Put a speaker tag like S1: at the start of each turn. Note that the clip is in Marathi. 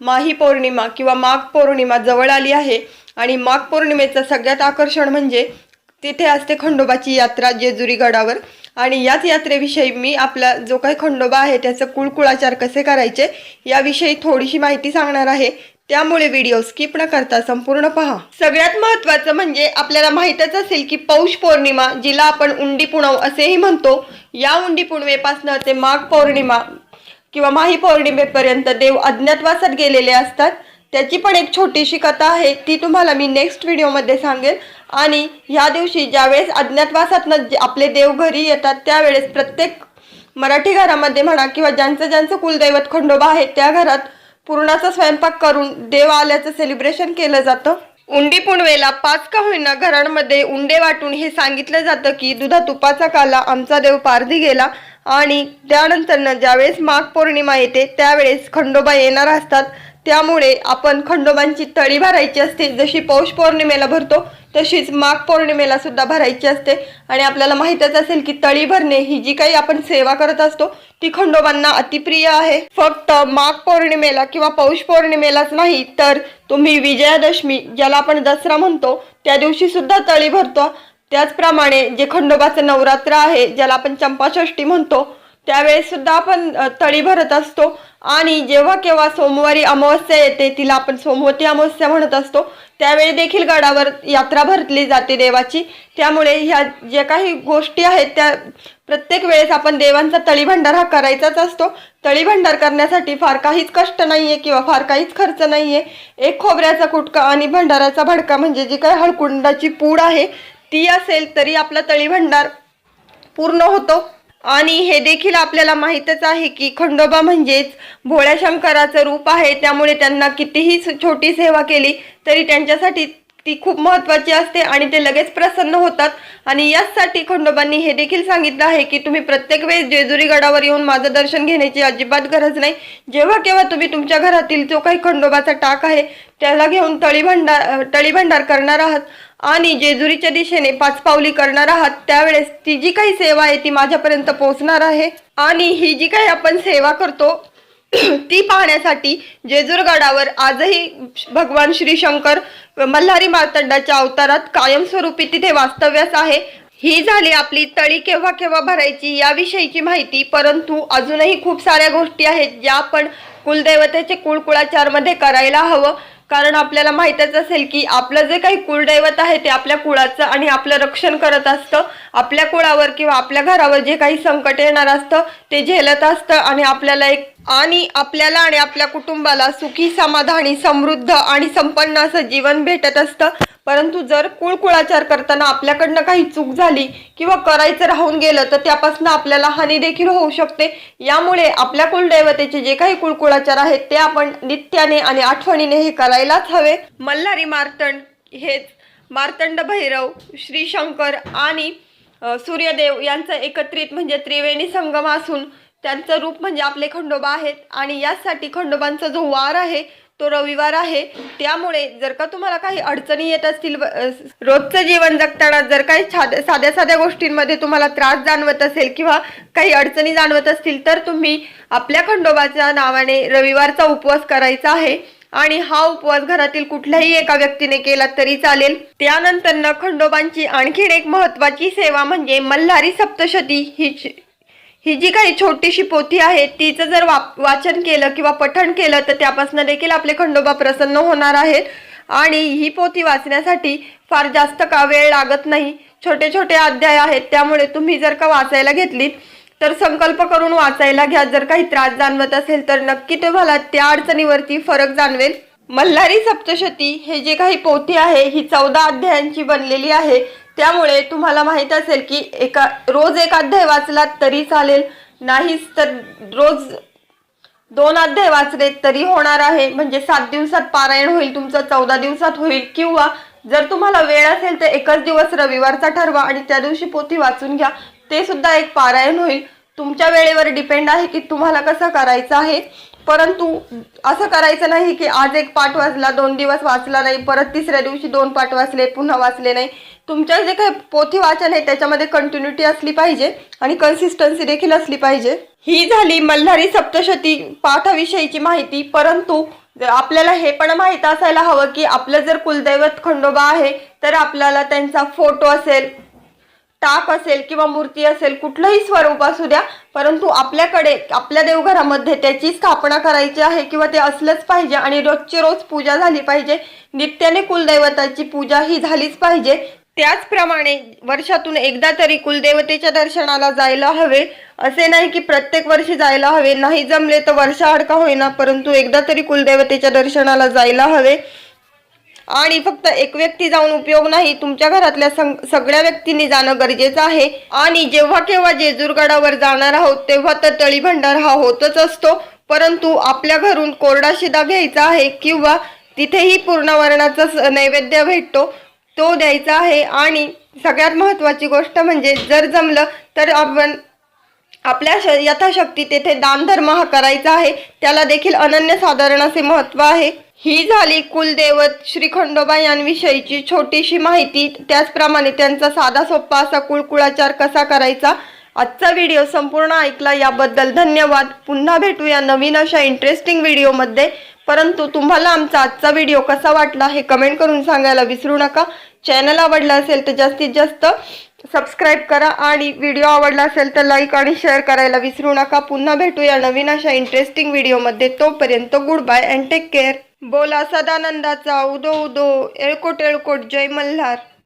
S1: माही पौर्णिमा किंवा माघ पौर्णिमा जवळ आली आहे. आणि माघ पौर्णिमेचं सगळ्यात आकर्षण म्हणजे तिथे असते खंडोबाची यात्रा जेजुरी गडावर आणि याच यात्रेविषयी मी आपला जो काही खंडोबा आहे त्याचं कुळकुळाचार कसे करायचे याविषयी थोडीशी माहिती सांगणार आहे. त्यामुळे व्हिडिओ स्किप न करता संपूर्ण पहा. सगळ्यात महत्त्वाचं म्हणजे आपल्याला माहीतच असेल की पौष पौर्णिमा जिला आपण उंडी पुणव असेही म्हणतो. या उंडी पुणवेपासनं ते माघ पौर्णिमा किंवा माही पौर्णिमेपर्यंत देव अज्ञातवासात गेलेले असतात त्याची पण एक छोटीशी कथा आहे ती तुम्हाला मी नेक्स्ट व्हिडिओमध्ये सांगेन आणि ह्या दिवशी ज्यावेळेस अज्ञातवासातनं जे आपले देव घरी येतात त्यावेळेस प्रत्येक मराठी घरामध्ये म्हणा किंवा ज्यांचं ज्यांचं कुलदैवत खंडोबा आहे त्या घरात पूर्णाचा स्वयंपाक करून देव आल्याचं सेलिब्रेशन केलं जातं. उंडी पुणवेला पाच का होईना घरांमध्ये उंडे वाटून हे सांगितलं जातं की दुधा तुपाचा काला आमचा देव पारधी गेला आणि त्यानंतरनं ज्यावेळेस माघ पौर्णिमा येते त्यावेळेस खंडोबा येणार असतात. त्यामुळे आपण खंडोबांची तळी भरायची असते. जशी पौष पौर्णिमेला भरतो तशीच माघ पौर्णिमेला सुद्धा भरायची असते. आणि आपल्याला माहीतच असेल की तळी भरणे ही जी काही आपण सेवा करत असतो ती खंडोबांना अतिप्रिय आहे. फक्त माघ पौर्णिमेला किंवा पौष पौर्णिमेलाच नाही तर तुम्ही विजयादशमी ज्याला आपण दसरा म्हणतो त्या दिवशी सुद्धा तळी भरतो. त्याचप्रमाणे जे खंडोबाचं नवरात्र आहे ज्याला आपण चंपाषष्ठी म्हणतो त्यावेळेस सुद्धा आपण तळी भरत असतो. आणि जेव्हा केव्हा सोमवारी अमावस्या येते तिला आपण सोमवती अमावस्या म्हणत असतो. त्यावेळी देखील गडावर यात्रा भरतली जाते देवाची. त्यामुळे ह्या ज्या काही गोष्टी आहेत त्या प्रत्येक वेळेस आपण देवांचा तळीभंडार हा करायचाच असतो. तळीभंडार करण्यासाठी फार काहीच कष्ट नाहीये किंवा फार काहीच खर्च नाहीये. एक खोबऱ्याचा कुटका आणि भंडाराचा भडका म्हणजे जी काही हळकुंडाची पूड आहे ती असेल तरी आपला तळीभंडार पूर्ण होतो. आणि हे देखील आपल्याला माहीतच आहे की खंडोबा म्हणजेच भोळ्या शंकराचं रूप आहे. त्यामुळे त्यांना कितीही स- छोटी सेवा केली तरी त्यांच्यासाठी ती खूप महत्त्वाची असते आणि ते लगेच प्रसन्न होतात. आणि याचसाठी खंडोबांनी हे देखील सांगितलं आहे की तुम्ही प्रत्येक वेळेस जेजुरी गडावर येऊन माझं दर्शन घेण्याची अजिबात गरज नाही. जेव्हा केव्हा तुम्ही तुमच्या घरातील जो काही खंडोबाचा टाक आहे त्याला घेऊन तळी तळीभंडार तळीभंडार करणार आहात. आणि जेजुरीच्या दिशेने पाच पावली करणार आहात त्यावेळेस ती जी काही सेवा आहे ती माझ्यापर्यंत पोहोचणार आहे. आणि ही जी काही आपण सेवा करतो ती पाहण्यासाठी जेजूर गडावर आजही भगवान श्री शंकर मल्हारी मार्तंडाच्या अवतारात कायमस्वरूपी तिथे वास्तव्यास आहे. ही झाली आपली तळी केव्हा केव्हा भरायची याविषयीची माहिती परंतु अजूनही खूप साऱ्या गोष्टी आहेत ज्या आपण कुलदेवतेचे कुळकुळाचारमध्ये करायला हवं. कारण आपल्याला माहीतच असेल की आपलं जे काही कुलदैवत आहे ते आपल्या कुळाचं आणि आपलं रक्षण करत असतं. आपल्या कुळावर किंवा आपल्या घरावर जे काही संकट येणार असतं ते झेलत असतं आणि आपल्याला एक आणि आपल्याला आणि आपल्या कुटुंबाला सुखी समाधानी समृद्ध आणि संपन्न असं जीवन भेटत असतं. परंतु जर कुळकुळाचार करताना आपल्याकडनं काही चूक झाली किंवा करायचं राहून गेलं तर त्यापासून आपल्याला हानी देखील होऊ शकते. यामुळे आपल्या कुलदैवतेचे जे काही कुळकुळाचार आहेत ते आपण नित्याने आणि आठवणीने हे करायलाच हवे. मल्हारी मार्तंड हेच मार्तंड भैरव श्री शंकर आणि सूर्यदेव यांचं एकत्रित म्हणजे त्रिवेणी संगम असून त्यांचं रूप म्हणजे आपले खंडोबा आहेत. आणि यासाठी खंडोबांचा जो वार आहे तो रविवार आहे. त्यामुळे जर का तुम्हाला काही अडचणी येत असतील रोजचं जीवन जगताना जर काही साध्या साध्या गोष्टींमध्ये तुम्हाला त्रास जाणवत असेल किंवा काही अडचणी जाणवत असतील तर तुम्ही आपल्या खंडोबाच्या नावाने रविवारचा उपवास करायचा आहे. आणि हा उपवास घरातील कुठल्याही एका व्यक्तीने केला तरी चालेल. त्यानंतर खंडोबांची आणखीन एक महत्वाची सेवा म्हणजे मल्हारी सप्तशती ही ही जी काही छोटीशी पोथी आहे तिचं जर वाचन केलं किंवा पठण केलं तर त्यापासून देखील आपले खंडोबा प्रसन्न होणार आहेत. आणि ही पोथी वाचण्यासाठी फार जास्त का वेळ लागत नाही. छोटे छोटे अध्याय आहेत त्यामुळे तुम्ही जर का वाचायला घेतलीत तर संकल्प करून वाचायला घ्या. जर काही त्रास जाणवत असेल तर नक्की तुम्हाला त्या अडचणीवरती फरक जाणवेल. मल्हारी सप्तशती हे जे काही पोथी आहे ही चौदा अध्यायांची बनलेली आहे. त्यामुळे तुम्हाला माहीत असेल की एका रोज एक अध्याय वाचला तरी चालेल. नाहीच तर रोज दोन अध्याय वाचले तरी होणार आहे. म्हणजे सात दिवसात पारायण होईल तुमचं चौदा दिवसात होईल. किंवा जर तुम्हाला वेळ असेल तर एकच दिवस रविवारचा ठरवा आणि त्या दिवशी पोथी वाचून घ्या. ते सुद्धा एक पारायण होईल. तुमच्या वेळेवर डिपेंड आहे की तुम्हाला कसं करायचं आहे. परंतु असं करायचं नाही की आज एक पाठ वाचला दोन दिवस वाचला नाही परत तिसऱ्या दिवशी दोन पाठ वाचले पुन्हा वाचले नाही. तुमच्या जे काही पोथी वाचन आहे त्याच्यामध्ये कंटिन्युटी असली पाहिजे आणि कन्सिस्टन्सी देखील असली पाहिजे. ही झाली मल्हारी सप्तशती पाठाविषयीची माहिती. परंतु आपल्याला हे पण माहीत असायला हवं की आपलं जर कुलदैवत खंडोबा आहे तर आपल्याला त्यांचा फोटो असेल टाक असेल किंवा मूर्ती असेल कुठलंही स्वरूप असू द्या. परंतु आपल्याकडे आपल्या देवघरामध्ये त्याची स्थापना करायची आहे किंवा ते असलंच पाहिजे आणि रोजची रोज पूजा झाली पाहिजे. नित्याने कुलदैवताची पूजा ही झालीच पाहिजे. त्याचप्रमाणे वर्षातून एकदा तरी कुलदेवतेच्या दर्शनाला जायला हवे. असे नाही की प्रत्येक वर्षी जायला हवे. नाही जमले तर वर्षाआड का होईना परंतु एकदा तरी कुलदेवतेच्या दर्शनाला जायला हवे. आणि फक्त एक व्यक्ती जाऊन उपयोग नाही तुमच्या घरातल्या सगळ्या व्यक्तींनी जाणं गरजेचं आहे. आणि जेव्हा केव्हा जेजूरगडावर जाणार आहोत तेव्हा तर तळी भंडार हा होतच असतो. परंतु आपल्या घरून कोरडा शिदा घ्यायचा आहे किंवा तिथेही पूर्णावरणाचा स- नैवेद्य भेटतो. तो द्यायचा आहे. आणि सगळ्यात महत्त्वाची गोष्ट म्हणजे जर जमलं तर आपण आपल्या श- यथाशक्ती तेथे दानधर्म हा करायचा आहे. त्याला देखील अनन्यसाधारण असे महत्त्व आहे. ही झाली कुलदैवत श्री खंडोबा यांविषयीची छोटीशी माहिती. त्याचप्रमाणे त्यांचा साधा सोप्पा असा कुळकुळाचार कसा करायचा? आजचा व्हिडिओ संपूर्ण ऐकला याबद्दल धन्यवाद. पुन्हा भेटूया नवीन अशा इंटरेस्टिंग व्हिडिओमध्ये परंतु तुम्हाला आमचा आजचा व्हिडिओ कसा वाटला हे कमेंट करून सांगायला विसरू नका. चॅनल आवडला असेल तर जास्तीत जास्त सबस्क्राईब करा आणि व्हिडिओ आवडला असेल तर लाईक आणि शेअर करायला विसरू नका. पुन्हा भेटूया नवीन अशा इंटरेस्टिंग व्हिडिओमध्ये तोपर्यंत good bye and take care बोला सदानंदाचा उदो उदो एळकोट एळकोट जय मल्हार.